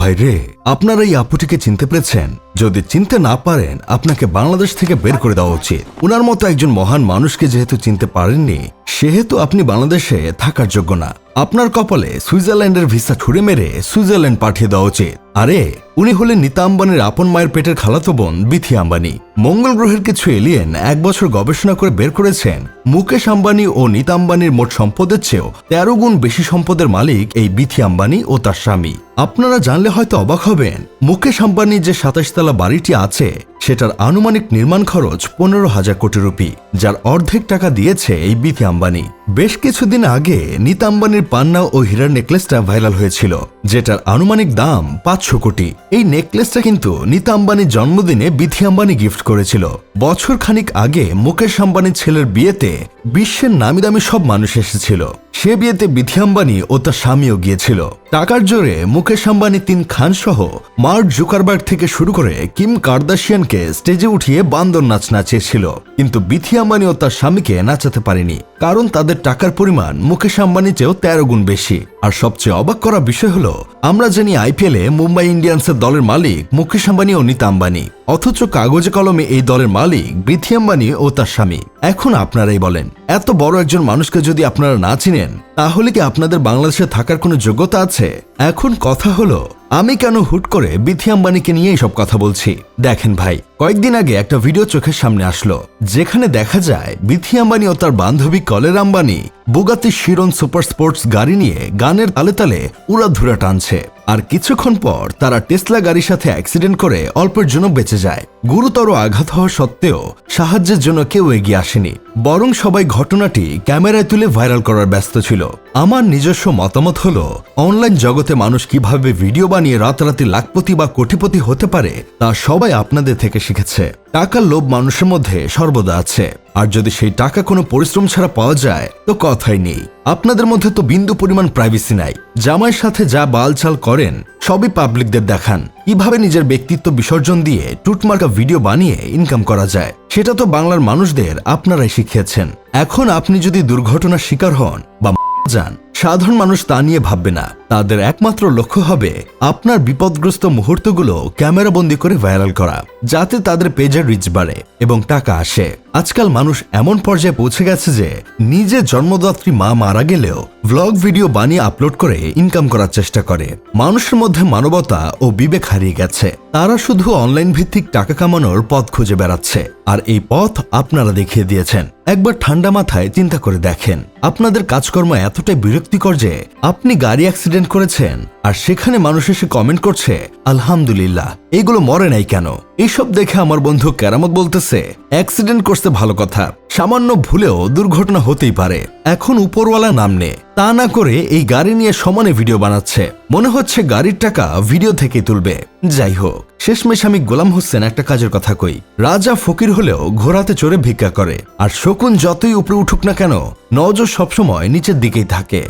ভাই রে, আপনারা এই আপুটিকে চিনতে পেরেছেন? যদি চিনতে না পারেন, আপনাকে বাংলাদেশ থেকে বের করে দেওয়া উচিত। উনার মতো একজন মহান মানুষকে যেহেতু চিনতে পারেননি সেহেতু আপনি বাংলাদেশে থাকার যোগ্য না। আপনার কপালে সুইজারল্যান্ডের ভিসা ছুড়ে মেরে সুইজারল্যান্ড পাঠিয়ে দেওয়া উচিত। আরে, উনি হলেন নিতা আম্বানির আপন মায়ের পেটের খালাতো বোন বিথি আম্বানি। মঙ্গল গ্রহের কিছু এলিয়েন এক বছর গবেষণা করে বের করেছেন। মুকেশ আম্বানি ও নিতা আম্বানির মোট সম্পদের চেয়েও তেরো গুণ বেশি সম্পদের মালিক এই বিথি আম্বানি ও তার স্বামী। আপনারা জানলে হয়তো অবাক হবেন, মুকেশ আম্বানির যে সাতাশতলা বাড়িটি আছে সেটার আনুমানিক নির্মাণ খরচ পনেরো হাজার কোটি রুপি, যার অর্ধেক টাকা দিয়েছে এই বিথি আম্বানি। বেশ কিছুদিন আগে নিতা আম্বানির পান্না ও হীরার নেকলেসটা ভাইরাল হয়েছিল, যেটার আনুমানিক দাম পাঁচশো কোটি। এই নেকলেসটা কিন্তু নিতা আম্বানির জন্মদিনে বিথি আম্বানি গিফট করেছিল। বছর খানিক আগে মুকেশ আম্বানির ছেলের বিয়েতে বিশ্বের নামি দামি সব মানুষ এসেছিল। সে বিয়েতে বিথি আম্বানি ও তার স্বামীও গিয়েছিল। টাকার জোরে মুকেশ আম্বানি তিন খান সহ মার্ক জুকারবার্গ থেকে শুরু করে কিম কার্দাশিয়ানকে স্টেজে উঠিয়ে বান্দর নাচ নাচিয়েছিল। কিন্তু বিথি আম্বানি ও তার স্বামীকে নাচাতে পারেনি, কারণ তাদের টাকার পরিমাণ মুকেশ আম্বানির চেয়েও তেরো গুণ বেশি। আর সবচেয়ে অবাক করা বিষয় হলো, আমরা জানি আইপিএলে মুম্বাই ইন্ডিয়ান্সের দলের মালিক মুকেশ আম্বানি ও নিতা আম্বানি। অথচ কাগজে কলমে এই দলের মালিক বৃথি আম্বানি ও তার স্বামী। এখন আপনারাই বলেন, এত বড় একজন মানুষকে যদি আপনারা না চিনেন, তাহলে কি আপনাদের বাংলাদেশে থাকার কোনো যোগ্যতা আছে? এখন কথা হলো আমি কেন হুট করে বিথি আম্বানিকে নিয়ে সব কথা বলছি? দেখেন ভাই, কয়েকদিন আগে একটা ভিডিও চোখের সামনে আসলো, যেখানে দেখা যায় বিথি আম্বানি ও তার বান্ধবী কলের Ambani Bugatti Chiron super sports গাড়ি নিয়ে গানের তালে তালে উড়াধুরা টানছে। আর কিছুক্ষণ পর তারা টেসলা গাড়ির সাথে অ্যাক্সিডেন্ট করে অল্পের জন্য বেঁচে যায়। গুরুতর আঘাত হওয়া সত্ত্বেও সাহায্যের জন্য কেউ এগিয়ে আসেনি। বরং সবাই ঘটনাটি ক্যামেরায় তুলে ভাইরাল করার ব্যস্ত ছিল। আমার নিজস্ব মতামত হল, অনলাইন জগতে মানুষ কীভাবে ভিডিও বানিয়ে রাতারাতি লাখপতি বা কোটিপতি হতে পারে, তা সবাই আপনাদের থেকে শিখেছে। টাকার লোভ মানুষের মধ্যে সর্বদা আছে। আর যদি সেই টাকা কোনো পরিশ্রম ছাড়া পাওয়া যায়, তো কথাই নেই। আপনাদের মধ্যে তো বিন্দু পরিমাণ প্রাইভেসি নাই। জামাইয়ের সাথে যা বালচাল করেন, সবই পাবলিকদের দেখান। কীভাবে নিজের ব্যক্তিত্ব বিসর্জন দিয়ে টুটমার্কা ভিডিও বানিয়ে ইনকাম করা যায়, সেটা তো বাংলার মানুষদের আপনারাই শিখিয়েছেন। এখন আপনি যদি দুর্ঘটনার শিকার হন বা যান, সাধারণ মানুষ তা নিয়ে ভাববে না। তাদের একমাত্র লক্ষ্য হবে আপনার বিপদগ্রস্ত মুহূর্তগুলো ক্যামেরাবন্দি করে ভাইরাল করা, যাতে তাদের পেজের রিচ বাড়ে এবং টাকা আসে। আজকাল মানুষ এমন পর্যায়ে পৌঁছে গেছে যে নিজে জন্মদাত্রী মা মারা গেলেও ভ্লগ ভিডিও বানিয়ে আপলোড করে ইনকাম করার চেষ্টা করে। মানুষের মধ্যে মানবতা ও বিবেক হারিয়ে গেছে। তারা শুধু অনলাইন ভিত্তিক টাকা কামানোর পথ খুঁজে বেড়াচ্ছে। আর এই পথ আপনারা দেখিয়ে দিয়েছেন। একবার ঠান্ডা মাথায় চিন্তা করে দেখেন। আপনাদের কাজকর্ম এতটাই বিরক্তিকর যে আপনি গাড়ি অ্যাক্সিডেন্ট করেছেন আর সেখানে মানুষ এসে কমেন্ট করছে, আলহামদুলিল্লাহ, এগুলো মরে নাই কেন? এইসব দেখে আমার বন্ধু কেরামত বলতেছে অ্যাক্সিডেন্ট করতে ভালো কথা, সামান্য ভুলেও দুর্ঘটনা হতেই পারে, এখন উপরওয়ালা নাম নে। তা না করে এই গাড়ি নিয়ে সমানে ভিডিও বানাচ্ছে। মনে হচ্ছে গাড়ির টাকা ভিডিও থেকে তুলবে। যাই হোক, শেষমেশ আমি গোলাম হোসেন একটা কাজের কথা কই। রাজা ফকির হলেও ঘোড়াতে চড়ে ভিক্ষা করে। আর শকুন যতই উপরে উঠুক না কেন, নজর সবসময় নিচের দিকেই থাকে।